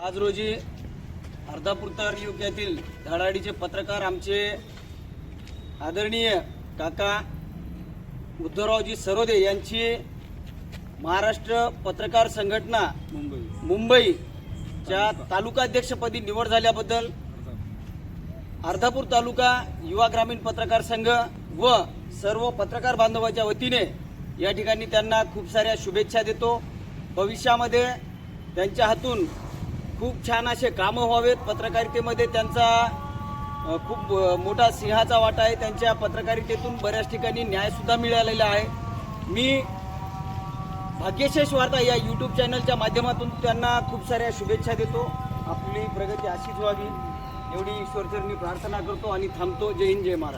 आज रोजी अर्धापूर तालुक्यातील धडाडीचे पत्रकार आमचे आदरणीय काका उद्धवरावजी सरोदे यांची महाराष्ट्र पत्रकार संघटना मुंबई. मुंबईच्या तालुकाध्यक्षपदी निवड झाल्याबद्दल अर्धापूर तालुका युवा ग्रामीण पत्रकार संघ व सर्व पत्रकार बांधवाच्या वतीने या ठिकाणी त्यांना खूप साऱ्या शुभेच्छा देतो. भविष्यामध्ये त्यांच्या हातून खूप छान असे कामं व्हावेत. पत्रकारितेमध्ये त्यांचा खूप मोठा सिंहाचा वाटा आहे. त्यांच्या पत्रकारितेतून बऱ्याच ठिकाणी न्यायसुद्धा मिळालेला आहे. मी भाग्यशेष वार्ता या यूट्यूब चॅनलच्या माध्यमातून त्यांना खूप साऱ्या शुभेच्छा देतो. आपली प्रगती अशीच व्हावी. एवढी ईश्वरचरणी प्रार्थना करतो आणि थांबतो. जय हिंद जय महाराष्ट्र.